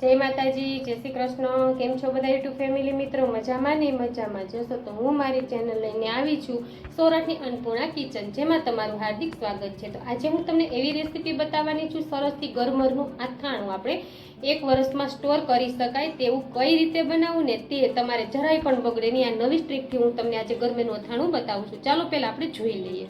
જય માતાજી, જય શ્રી કૃષ્ણ. કેમ છો બધા યુટ્યુબ ફેમિલી મિત્રો? મજામાં ને? મજામાં. જશો તો હું મારી ચેનલ લઈને આવી છું, સોરઠની અન્નપૂર્ણા કિચન, જેમાં તમારું હાર્દિક સ્વાગત છે. તો આજે હું તમને એવી રેસીપી બતાવવાની છું, સરસથી ગરમરનું આથાણું આપણે એક વર્ષમાં સ્ટોર કરી શકાય તેવું કઈ રીતે બનાવવું ને તે તમારે જરાય પણ બગડે નહીં. આ નવી સ્ટ્રીકથી હું તમને આજે ગરમીનું અથાણું બતાવું છું. ચાલો પહેલાં આપણે જોઈ લઈએ.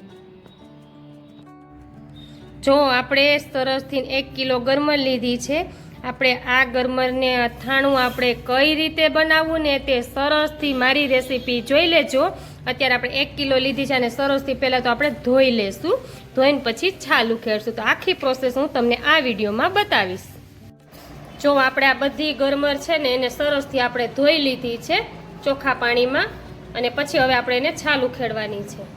જો આપણે સરસથી એક કિલો ગરમર લીધી છે આપણે આ ગરમરને અથાણું આપણે કઈ રીતે બનાવવું ને તે સરસથી મારી રેસીપી જોઈ લેજો. અત્યારે આપણે એક કિલો લીધી છે અને સરસથી પહેલાં તો આપણે ધોઈ લેશું. ધોઈને પછી છાલ ઉખેરશું તો આખી પ્રોસેસ હું તમને આ વિડીયોમાં બતાવીશ. જો આપણે આ બધી ગરમર છે ને એને સરસથી આપણે ધોઈ લીધી છે ચોખ્ખા પાણીમાં અને પછી હવે આપણે એને છાલ ઉખેડવાની છે.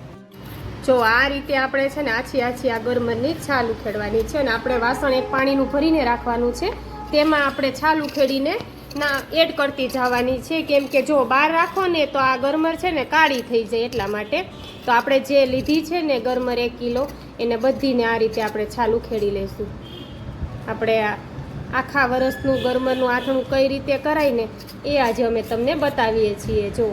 જો આ રીતે આપણે છે ને આછી આછી આ ગરમરની છાલ ઉખેડવાની છે અને આપણે વાસણ એક પાણીનું ભરીને રાખવાનું છે. તેમાં આપણે છાલ ઉખેડીને ના એડ કરતી જવાની છે. કેમ કે જો બહાર રાખો ને તો આ ગરમર છે ને કાળી થઈ જાય એટલા માટે. તો આપણે જે લીધી છે ને ગરમર એક કિલો, એને બધીને આ રીતે આપણે છાલ ઉખેડી લઈશું. આપણે આખા વરસનું ગરમરનું આથણું કઈ રીતે કરાય એ આજે અમે તમને બતાવીએ છીએ. જો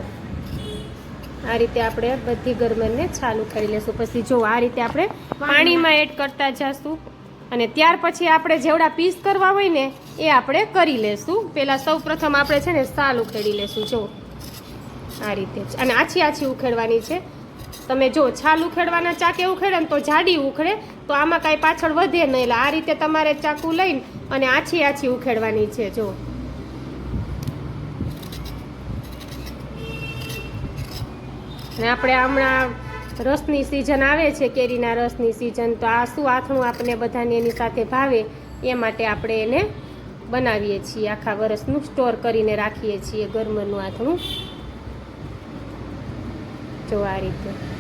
આ રીતે આપણે બધી ગરમરને છાલ ઉખાડી લેશું પછી જો આ રીતે આપણે પાણીમાં એડ કરતા જશું. અને ત્યાર પછી આપણે જેવડા પીસ કરવા હોય ને, એ આપણે કરી લેશું. પહેલાં સૌ પ્રથમ આપણે છે ને, સાલ ઉખેડી લેશું, જો. આ રીતે. અને આછી આછી ઉખેડવાની છે. તમે જો, છાલ ઉખેડવાના ચાકે ઉખેડે ને તો જાડી ઉખડે, તો આમાં કાંઈ પાછળ વધે નહીં. એટલે આ રીતે તમારે ચાકુ લઈને અને આછી આછી ઉખેડવાની છે, જો. ને આપણે હમણાં રસની સિઝન આવે છે, કેરીના રસની સિઝન તો આ શું આથણું આપણે બધાને એની સાથે ભાવે એ માટે આપણે એને બનાવીએ છીએ. આખા વરસનું સ્ટોર કરીને રાખીએ છીએ ગરમરનું આથણું. જો આ રીતે.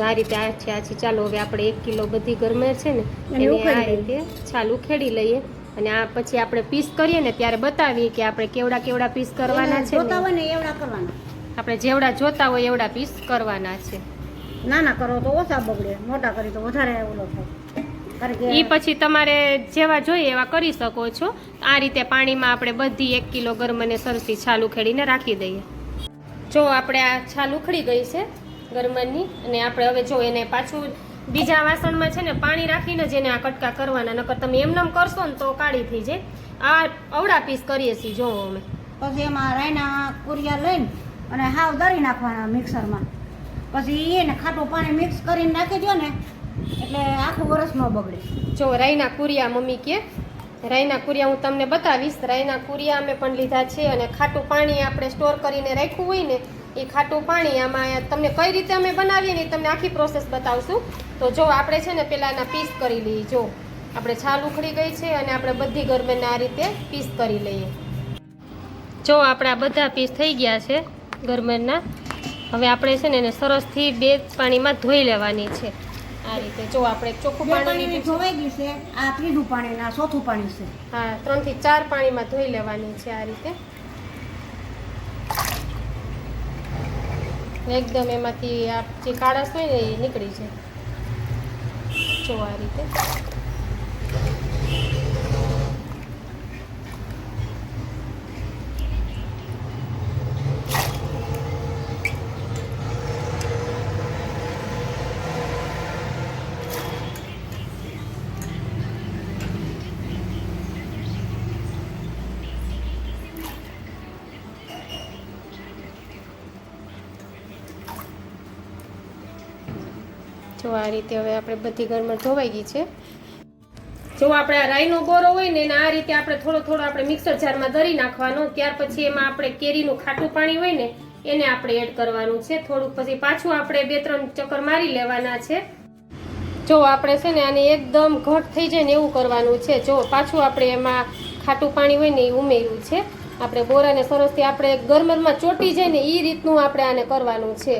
જો આ રીતે આ છે ચાલો હવે આપણે એક કિલો બધી ગરમેર છે ને એને એને આ રીતે છાલ ઉખેડી લઈએ અને આ પછી આપણે પીસ કરીએ ને ત્યારે બતાવીએ કે આપણે કેવડા કેવડા પીસ કરવાના છે જોતા હોય ને એવડા કરવાના. આપણે જેવડા જોતા હોય એવડા પીસ કરવાના છે. નાના કરો તો ઓછા બગડે મોટા કરી તો વધારે ઓલો થાય. એ પછી તમારે જેવા જોઈએ એવા કરી શકો છો. આ રીતે પાણીમાં આપણે બધી એક કિલો ગરમ અને સરસી છાલ ઉખેડીને રાખી દઈએ. જો આપણે આ છાલ ઉખડી ગઈ છે ગરમરની અને આપણે હવે જો એને પાછું બીજા વાસણમાં છે ને પાણી રાખીને જ એને આ કટકા કરવાના. નકર તમે એમનેમ કરશો ને તો કાળી થઈ જાય. આ અવડા પીસ કરીએ છીએ જો અમે. પછી એમાં રાયના કુરિયા લઈને અને હાવ દરી નાખવાના મિક્સરમાં. પછી એને ખાટું પાણી મિક્સ કરીને નાખી દો ને એટલે આખું વરસ ન બગડે. જો રાયના કુરિયા મમ્મી કે રાઈના કુરિયા હું તમને બતાવીશ. રાયના કુરિયા અમે પણ લીધા છે અને ખાટું પાણી આપણે સ્ટોર કરીને રાખ્યું હોય ને, એ ખાટું પાણી આમાં તમને કઈ રીતે અમે બનાવીએ ને તમને આખી પ્રોસેસ બતાવશું. તો જો આપણે છે ને પહેલાં એના પીસ કરી લઈએ, જો. આપણે છાલ ઉખડી ગઈ છે અને આપણે બધી ગરમીને આ રીતે પીસ કરી લઈએ. જો આપણા બધા પીસ થઈ ગયા છે ગરમેરના હવે આપણે છે ને એને સરસથી બે પાણીમાં ધોઈ લેવાની છે. આ રીતે. જો આપણે ચોખ્ખું પાણી. ધોવાઈ ગયું છે આ ત્રીજું પાણી ના ચોથું પાણી છે. હા ત્રણથી ચાર પાણીમાં ધોઈ લેવાની છે આ રીતે. એકદમ એમાંથી આ જે કાળસ હોય ને એ નીકળી જાય. જો આ રીતે. આ રીતે હવે આપણે બધી ઘરમાં ધોવાઈ ગઈ છે. જો આપણે આ રાઈનો બોરો હોય ને આ રીતે આપણે થોડો થોડો આપણે મિક્સર જારમાં ધરી નાખવાનો, ત્યાર પછી એમાં આપણે કેરીનું ખાટું પાણી હોય ને એને આપણે એડ કરવાનું છે. થોડુંક પછી પાછું આપણે બે ત્રણ ચક્કર મારી લેવાના છે. જો આપણે છે ને આને એકદમ ઘટ થઈ જાય ને એવું કરવાનું છે. જો પાછું આપણે એમાં ખાટું પાણી હોય ને એ ઉમેર્યું છે. આપણે બોરાને સરસથી આપણે ગરમરમાં ચોટી જાય ને એ રીતનું આપણે આને કરવાનું છે.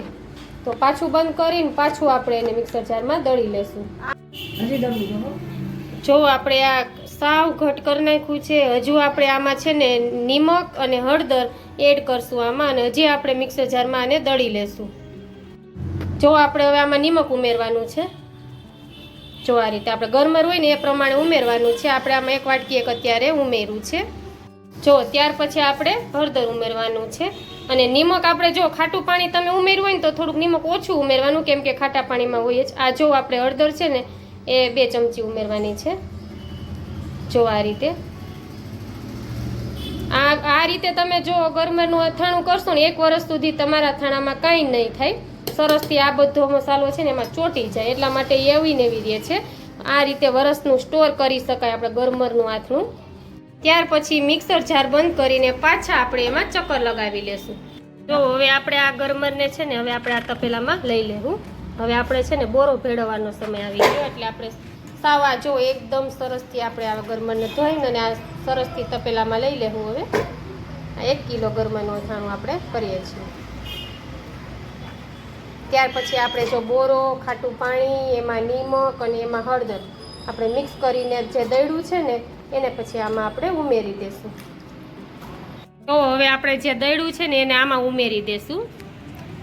તો પાછું બંધ કરીને પાછું આપણે એને મિક્સર જારમાં દળી લેશું. જો આપણે આ સાવ ઘટ કરી નાખ્યું છે હજુ આપણે આમાં છે ને નિમક અને હળદર એડ કરશું આમાં અને હજી આપણે મિક્સર જારમાં આને દળી લેશું. જો આપણે હવે આમાં નિમક ઉમેરવાનું છે. જો આ રીતે આપણે ગરમર હોય ને એ પ્રમાણે ઉમેરવાનું છે. આપણે આમાં એક વાટકી એક અત્યારે ઉમેર્યું છે. જો ત્યાર પછી આપણે હળદર ઉમેરવાનું છે. અને નિમક આપણે જો ખાટું પાણી તમે ઉમેર્યું હોય ને તો થોડુંક નિમક ઓછું ઉમેરવાનું, કેમ કે ખાટા પાણીમાં હોય જ. આ જો આપણે હળદર છે ને, એ બે ચમચી ઉમેરવાની છે. જો આ રીતે. આ આ રીતે તમે જો ગરમરનું અથાણું કરશો ને, એક વર્ષ સુધી તમારા અથાણામાં કાંઈ નહીં થાય. સરસથી આ બધો મસાલો છે ને એમાં ચોંટી જાય. એટલા માટે એવી ને એવી રહે છે. આ રીતે વરસનું સ્ટોર કરી શકાય આપણે ગરમરનું આથણું. ત્યાર પછી મિક્સર જાર બંધ કરીને પાછા આપણે એમાં ચક્કર લગાવી લેશું. જો હવે આપણે આ ગરમરને છે ને, હવે આપણે આ તપેલામાં લઈ લેવું. હવે આપણે છે ને બોરો ભેળવવાનો સમય આવી ગયો, એટલે આપણે સાવા જો એકદમ સરસથી આપણે આ ગરમરને ધોઈને અને આ સરસથી તપેલામાં લઈ લેવું હવે. એક કિલો ગરમરનું અથાણું આપણે કરીએ છીએ. ત્યાર પછી આપણે જો બોરો, ખાટું પાણી, એમાં નિમક અને એમાં હળદર આપણે મિક્સ કરીને જે દળ્યું છે ને એને પછી આમાં આપણે ઉમેરી દેશું. તો હવે આપણે જે દળ્યું છે ને એને આમાં ઉમેરી દેશું.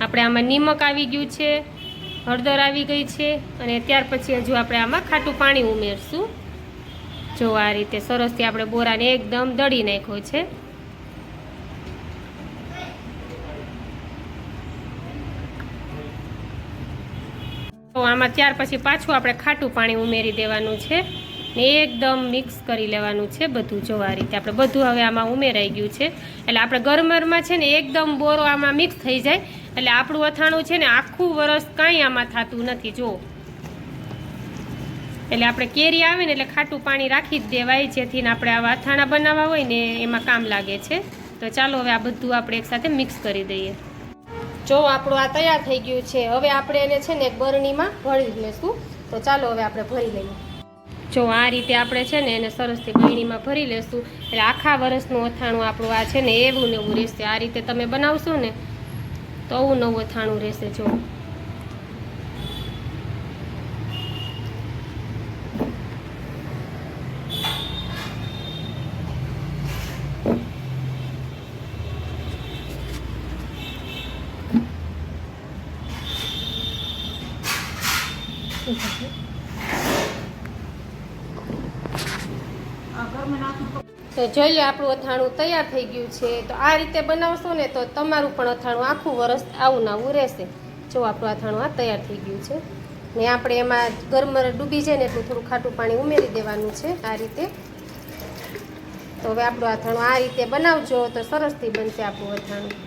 આપણે આમાં નિમક આવી ગયું છે, હળદર આવી ગઈ છે અને ત્યાર પછી હજુ આપણે આમાં ખાટું પાણી ઉમેરશું. જો આ રીતે સરસથી આપણે બોરાને એકદમ દળી નાખ્યો છે. તો આમાં ત્યાર પછી પાછું આપણે ખાટું પાણી ઉમેરી દેવાનું છે. ને એકદમ મિક્સ કરી લેવાનું છે બધું જો આ રીતે. આપણે બધું હવે આમાં ઉમેરાઈ ગયું છે. એટલે આપણે ગરમરમાં છે ને એકદમ બોરો આમાં મિક્સ થઈ જાય. એટલે આપણું અથાણું છે ને આખું વરસ કાંઈ આમાં થતું નથી જો એટલે આપણે કેરી આવે ને એટલે ખાટું પાણી રાખી જ દેવાય, જેથી આપણે આવા અથાણા બનાવવા હોય ને એમાં કામ લાગે છે. તો ચાલો હવે આ બધું આપણે એકસાથે મિક્સ કરી દઈએ. જો આપણું આ તૈયાર થઈ ગયું છે. હવે આપણે એને છે ને એક બરણીમાં ભરી લેશું. તો ચાલો હવે આપણે ભરી લઈએ. જો આ રીતે આપણે છે ને એને સરસથી બરણીમાં ભરી લેશું. એટલે આખા વર્ષનું અથાણું આપણું આ છે ને એવું ને એવું રહેશે. આ રીતે તમે બનાવશો ને તો આવું નવું અથાણું રહેશે જો. ઘરમાં તો જોઈ લો, આપણું અથાણું તૈયાર થઈ ગયું છે. તો આ રીતે બનાવશો ને તો તમારું પણ અથાણું આખું વરસ આવું ને આવું રહેશે. જો આપણું અથાણું આ તૈયાર થઈ ગયું છે. ને આપણે એમાં ગરમર ડૂબી જાય ને એટલું થોડું ખાટું પાણી ઉમેરી દેવાનું છે આ રીતે. તો હવે આપણું અથાણું આ રીતે બનાવજો તો સરસથી બનશે આપણું અથાણું.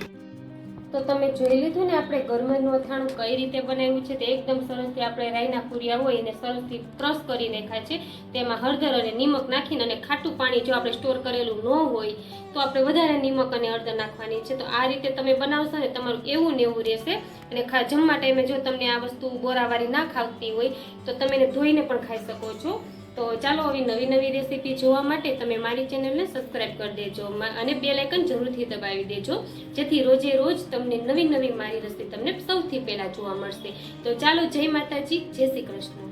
તો તમે જોઈ લીધું ને આપણે ગરમરનું અથાણું કઈ રીતે બનાવ્યું છે તે એકદમ સરસથી આપણે રાઈના પૂરિયા હોય એને સરસથી ક્રશ કરી નાખ્યા છે. તેમાં હળદર અને નિમક નાખીને અને ખાટું પાણી જો આપણે સ્ટોર કરેલું ન હોય તો આપણે વધારે નિમક અને હળદર નાખવાની છે. તો આ રીતે તમે બનાવશો ને તમારું એવું ને એવું રહેશે. અને ખા જમવા ટાઈમે જો તમને આ વસ્તુ બોરાવાળી ના ખાવતી હોય તો તમે એને ધોઈને પણ ખાઈ શકો છો. તો ચાલો આવી નવી નવી રેસીપી જોવા માટે તમે મારી ચેનલને સબસ્ક્રાઈબ કરી દેજો. અને બે લાઇકન જરૂરથી દબાવી દેજો, જેથી રોજે રોજ તમને નવી નવી મારી રેસીપી તમને સૌથી પહેલાં જોવા મળશે. તો ચાલો જય માતાજી, જય શ્રી કૃષ્ણ.